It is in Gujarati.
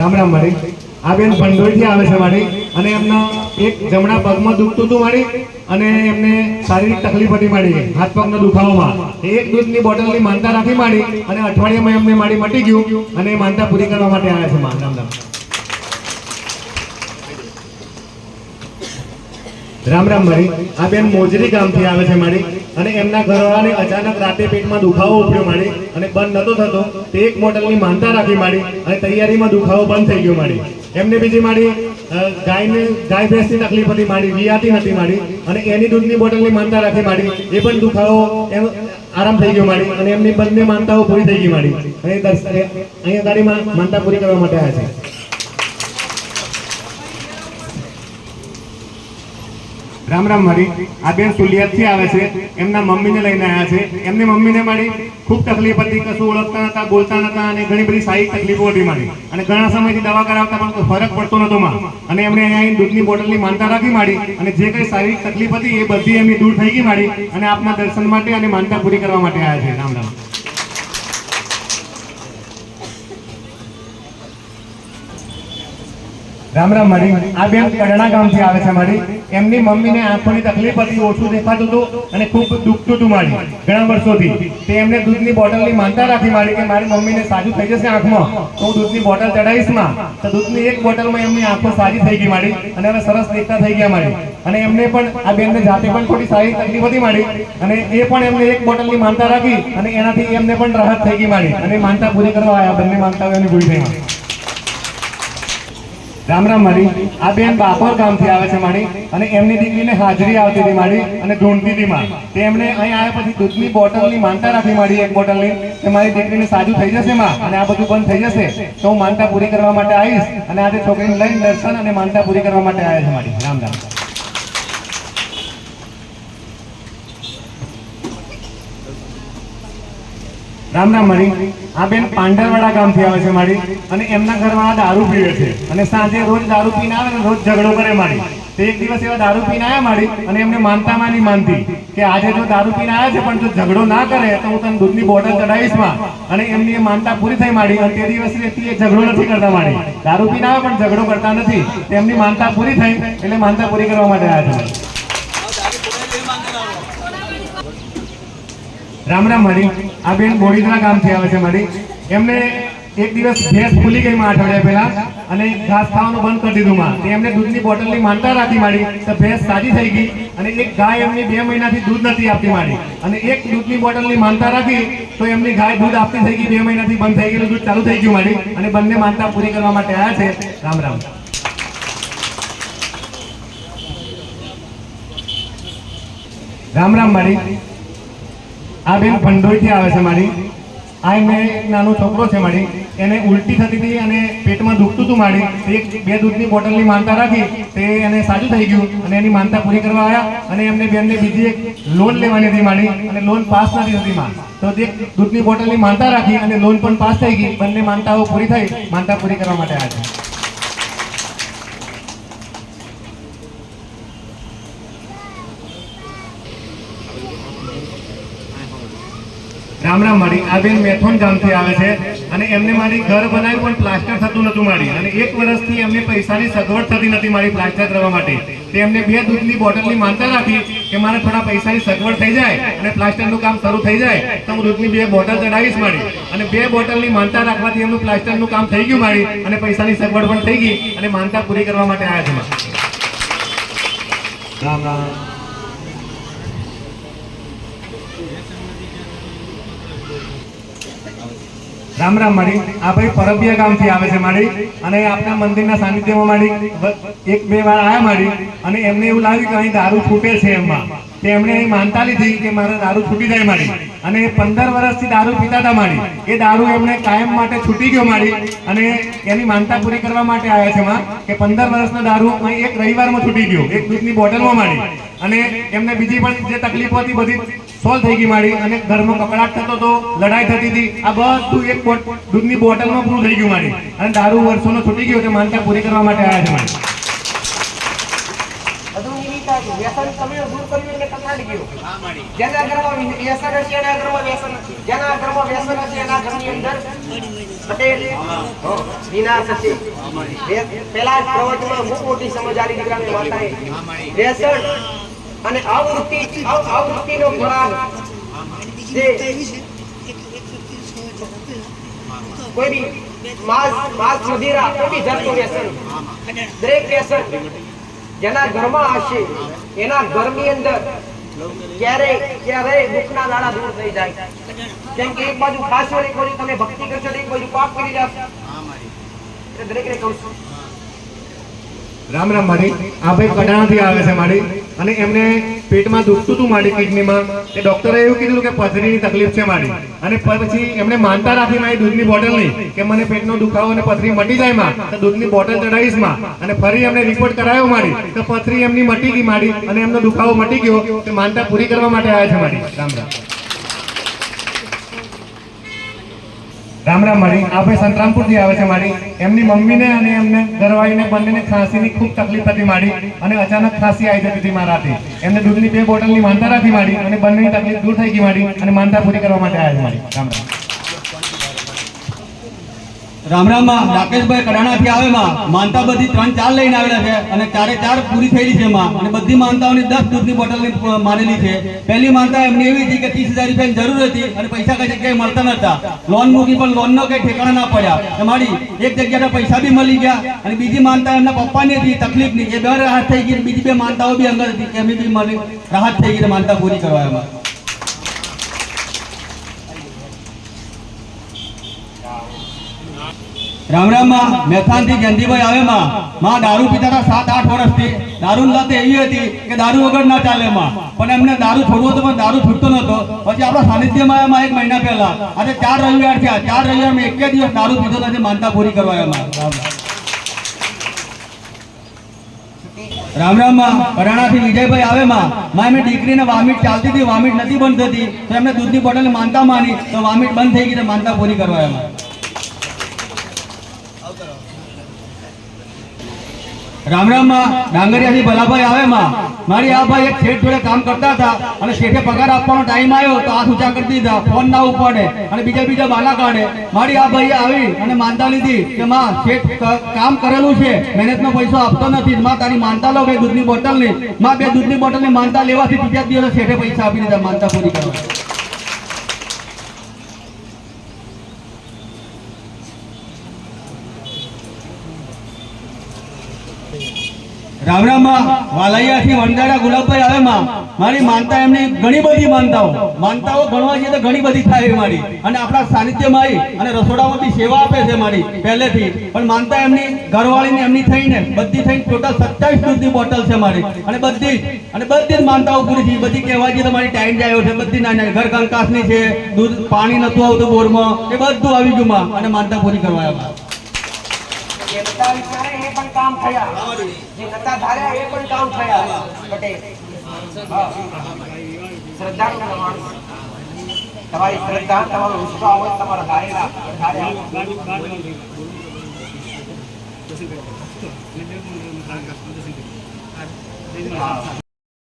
રામ રામ મારી, આ બેન ભંડોળથી આવે છે તકલીફ હતી મારી, હાથ પગનો દુખાવામાં. એક દૂધની બોટલની માનતા રાખી મારી, અને અઠવાડિયામાં એમને મારી મટી ગયું, અને માનતા પૂરી કરવા માટે આવ્યા છે રામ રામ. રામ રામ મારી, આ બેન મોજરી ગામથી આવે છે મારી અને એમના ઘરવાળાને અચાનક રાતે પેટમાં દુખાવો ઉઠ્યો માડી અને બંધ નતો થતો, તે એક બોટલની માનતા રાખી માડી અને તૈયારીમાં દુખાવો બંધ થઈ ગયો માડી એમને બીજી માડી ગાયને, ગાય ભેંસની તકલીફ હતી માડી વિયાતી નથી માડી અને એની દૂધની બોટલની માનતા રાખી માડી એ પણ દુખાવો એમ આરામ થઈ ગયો માડી અને એમની બંને માનતાઓ પૂરી થઈ ગઈ માડી અને અહીંયા ગાડીમાં માનતા પૂરી કરવા માટે આવ્યા છે. રામ રામ હરી. આ બેન સુલિયાતથી આવે છે. એમના મમ્મીને લઈને આવ્યા છે. એમની મમ્મીને મારી ખૂબ તકલીફ હતી, કશું ઓળખતા નતા, બોલતા નતા અને ઘણી બધી સારી તકલીફો હતી મારી. અને ઘણા સમયથી દવા કરાવતા પણ ફરક પડતો નતો માં. અને એમણે અહીંયા દૂધની બોટલની માનતા રાખી માડી અને જે કઈ શારીરિક તકલીફ હતી એ બધી એમની દૂર થઈ ગઈ માડી અને આપના દર્શન માટે અને માનતા પૂરી કરવા માટે આવ્યા છે. રામ રામ. રામ રામ મારી, આ બેન કડણા ગામથી આવે છે મારી. એમની મમ્મીને આંખોની તકલીફ હતી ઓછું દેખાતું હતું અને ખૂબ દુખતું હતું મારી, ઘણા વર્ષોથી. તે એમને દૂધની બોટલની માનતા રાખી મારી કે મારી મમ્મીને સાજું થઈ જશે આંખમાં. તો હું દૂધની બોટલ ચડાવીશમાં. તો દૂધની એક બોટલમાં એમની આંખો સાજી થઈ ગઈ મારી અને હવે સરસ દેખતા થઈ ગયા મારી. અને એમને પણ, આ બેનને જાતે પણ થોડી સારી તકલીફ હતી મારી. અને એ પણ એમને એક બોટલની માનતા રાખી અને એનાથી એમને પણ રાહત થઈ ગઈ મારી. અને માનતા પૂરી કરવા આવ્યા, બંને માનતાઓ એમની પૂરી થઈ. મારી રામ રામ મારી. આ બેન બાપર ગામથી આવે છે મારી અને એમની દીકરીને હાજરી આવતી હતી મારી અને ઢૂંઢતી હતી માં તે અહીં આવ્યા પછી દૂધની બોટલની માનતા રાખી મારી એક બોટલની કે મારી દીકરીને સાજું થઈ જશે માં અને આ બધું બંધ થઈ જશે તો હું માનતા પૂરી કરવા માટે આવીશ અને આજે છોકરીને લઈને દર્શન અને માનતા પૂરી કરવા માટે આવ્યા છે મારી. રામ રામ. રામ રામ મારી. આ બેન પાંડરવાડા ગામથી આવે છે મારી. અને એમના ઘરમાં દારૂ પીવે છે. અને સાંજે રોજ દારૂ પીને આવે ને રોજ ઝઘડો કરે મારી. એક દિવસ એવા દારૂ પીને આવ્યા મારી અને એમને માનતા માની માનતી કે આજે જો દારૂ પીને આવ્યા છે, પણ જો ઝઘડો ના કરે તો હું તને દૂધની બોટલ ચડાવીશમાં. અને એમની એ માનતા પૂરી થઈ મારી. અને તે દિવસે એ ઝઘડો નથી કરતા મારી. દારૂ પીને આવે પણ ઝઘડો કરતા નથી. તેમની માનતા પૂરી થઈ, એટલે માનતા પૂરી કરવા માટે આવ્યા છે રામ રામ હરી. આ બેન બોડીદરા ગામથી આવે છે મારી એમને એક દિવસ ભેંસ ભૂલી ગઈ માં અઠવાડિયા પહેલા અને ઘાસ ખાવાનું બંધ કરી દીધું માં. એમને દૂધની બોટલની માનતા રાખી મારી. તો ભેંસ સાજી થઈ ગઈ અને એક ગાય એમની બે મહિનાથી દૂધ નથી આપતી મારી. અને એક દૂધની બોટલની માનતા રાખી તો એમની ગાય દૂધ આપતી થઈ ગઈ, બે મહિનાથી બંધ થઈ ગયેલું દૂધ ચાલુ થઈ ગયું મારી. અને બંને માનતા પૂરી કરવા માટે આવ્યા છે. રામ રામ. રામ રામ મારી. આ બેન ભંડોળથી આવે છે મારી. આ એમને એક નાનો છોકરો છે મારી. એને ઉલટી થતી હતી અને પેટમાં દુખતું હતું મારી. એક, બે દૂધની બોટલની માનતા રાખી તે એને સાજું થઈ ગયું અને એની માનતા પૂરી કરવા આવ્યા અને એમને બેનને બીજી એક લોન લેવાની હતી મારી અને લોન પાસ નથી હતી માં. તો તે દૂધની બોટલની માનતા રાખી અને લોન પણ પાસ થઈ ગઈ. બંને માનતાઓ પૂરી થઈ. માનતા પૂરી કરવા માટે આવ્યા રામ મારી આ બેન મેથોન ગામથી આવે છે અને એમને મારી ઘર બનાવ્યું પણ પ્લાસ્ટર થતું નહોતું મારી. અને એક વર્ષથી એમને પૈસાની સગવડ થતી નથી મારી પ્લાસ્ટર કરવા માટે. તે એમને બે દૂધની બોટલની માનતા રાખી કે મારે થોડા પૈસાની સગવડ થઈ જાય અને પ્લાસ્ટરનું કામ શરૂ થઈ જાય તો હું દૂધની બે બોટલ ચડાવીશ મારી. અને બે બોટલની માનતા રાખવાથી એમનું પ્લાસ્ટરનું કામ થઈ ગયું મારી અને પૈસાની સગવડ પણ થઈ ગઈ અને માનતા પૂરી કરવા માટે આવ્યા છે રામ રામ રામ માડી. આ ભાઈ પરબિયા ગામથી આવે છે માડી. અને આપણા મંદિરના સાનિધ્યમાં માડી એક બે વાર આવ્યા માડી અને એમને એવું લાગ્યું કે અહીં દારૂ છૂટે છે એમાં તે એમણે અહીં માનતા લીધી કે મારે દારૂ છૂટી જાય માડી. અને પંદર વર્ષથી દારૂ પીતા હતા માડી. એ દારૂ એમણે કાયમ માટે છૂટી ગયો માડી. અને એની માનતા પૂરી કરવા માટે આવ્યા છે માં કે પંદર વર્ષનો દારૂ અહીં એક રવિવારમાં છૂટી ગયો, એક દૂધની બોટલમાં માડી. અને એમને બીજી પણ જે તકલીફો હતી બધી સોલ્વ થઈ ગઈ મારી અને ઘરમાં કકડાટ થતો હતો લડાઈ થતી હતી. આ બધું એક દૂધની બોટલમાં પૂરું થઈ ગયું મારી. અને દારૂ વર્ષોનો છૂટી ગયો તે માનતા પૂરી કરવા માટે આવ્યા છે મારી. પેલા બહુ મોટી સમજ આવી દીકરાને માતાએ વ્યસન અને આવૃત્તિ, આવ- આવૃત્તિનો ખોરાક જે કોઈ બી માસ માસ મદિરા કોઈ બી જાતનું વ્યસન, દરેક વ્યસન જેના ઘરમાં હશે, એના ઘરની અંદર ક્યારે ક્યારે દુઃખના દાડા દૂર થઈ જાય. કેમ કે એક બાજુ ખાસ એક બાજુ તમે ભક્તિ કરશો એક બાજુ પાપ કરી જશો એટલે દરેકને કહું છું. રામ રામ, મારી. આ ભાઈ કડાણાથી આવે છે માડી અને એમને પેટમાં દુખતું હતું મારી કિડનીમાં, એ ડોક્ટરે એવું કીધું કે પથરીની તકલીફ છે મારી. અને પછી એમને માનતા રાખી મારી દૂધની બોટલની કે મને પેટનો દુખાવો અને પથરી મટી જાય માં, તો દૂધની બોટલ ચડાવીશમાં. અને ફરી એમને રિપોર્ટ કરાયો માડી તો પથરી એમની મટી ગઈ મારી અને એમનો દુખાવો મટી ગયો. તે માનતા પૂરી કરવા માટે આવ્યા છે મારી. રામ રામ. રામ રામ માડી આ ભાઈ સંતરામપુરથી આવે છે મારી. એમની મમ્મીને અને એમને દરવાઈને બંનેને ખાંસીની ખૂબ તકલીફ હતી માડી અને અચાનક ખાંસી આવી જતી હતી મારાથી. એમને દૂધની બે બોટલની માનતા રાખી મારી અને બંનેની તકલીફ દૂર થઈ ગઈ મારી અને માનતા પૂરી કરવા માટે આવ્યા માડી રામ રામ રામ રામમાં રાકેશભાઈ કડાણાથી આવે માં માનતા બધી ત્રણ ચાર લઈને આવેલા છે અને ચારે ચાર પૂરી થયેલી છે માં અને બધી માનતાઓની દસ દૂધની બોટલની માનેલી છે. પહેલી માનતા એમની એવી હતી કે ત્રીસ હજાર જરૂર હતી અને પૈસા કઈ જગ્યાએ મળતા નતા લોન મૂકી પણ લોનનો કઈ ઠેકાણા ના પડ્યા. તમારી એક જગ્યાએ પૈસા બી મળી ગયા અને બીજી માનતા એમના પપ્પાની હતી તકલીફની. એ બે રાહત થઈ ગઈ બીજી બે માનતાઓ બી અંદર હતી એમની બી રાહત થઈ ગઈ માનતા પૂરી કરવા એમાં. રામ રામમાં મેથાનથી જયંતિભાઈ આવે માં. માં દારૂ પીતા સાત, આઠ વર્ષથી. દારૂ લત એવી હતી કે દારૂ વગર ના ચાલે માં. પણ એમને દારૂ છોડવો હતો પણ દારૂ છૂટતો નતો પછી આપણા સાનિધ્યમાં આવ્યા એક મહિના પહેલા. આજે ચાર રવિવાર થયા. ચાર રવિવાર મેં એક દિવસ દારૂ પીધો નથી માનતા પૂરી કરવા આવ્યા રામ રામમાં કરાણાથી વિજયભાઈ આવે માં. માં એમની દીકરીને વામિટ ચાલતી હતી વામિટ નથી બંધ થતી તો એમને દૂધની બોટલ માનતા માની. તો વામિટ બંધ થઈ ગઈ તો માનતા પૂરી કરવા આવ્યા માં. રામ રામમાં, ડાંગરિયાથી ભલાભાઈ આવે માં. મારી આ ભાઈ એક શેઠ જોડે કામ કરતા હતા અને શેઠે પગાર આપવાનો ટાઈમ આવ્યો તો હાથ ઊંચા કરી દીધા ફોન ના ઉપાડે અને બીજા બીજા બાલા કાઢે. મારી આ ભાઈ આવી અને માનતા લીધી કે માં, શેઠ કામ કરેલું છે, મહેનતનો પૈસો આપતો નથી, માં તારી માનતા લો બે દૂધની બોટલની. માં બે દૂધની બોટલની માનતા લેવાથી બીજા દિવસે શેઠે પૈસા આપી દીધા માનતા પૂરી કરવા. રામ રામ એમની છે થઈને, બધી ટોટલ સત્તાવીસ દૂધની બોટલ છે મારી. અને બધી અને બધી જ માનતાઓ પૂરી થઈ. બધી કહેવા જઈએ તો મારી ટાઈમ જાય છે, બધી નાની ઘર કંકાસની છે, દૂધ, પાણી નતું આવતું બોરમાં. એ બધું આવી ગયું અને માનતા પૂરી કરવા જે નતા વિચારે એ પણ કામ થયા. જે નતા ધાર્યા એ પણ કામ થયા. પટેલ હા. તમારી શ્રદ્ધા તમારો વિશ્વાસ હોય તમારા ધારેલા ધાર્યા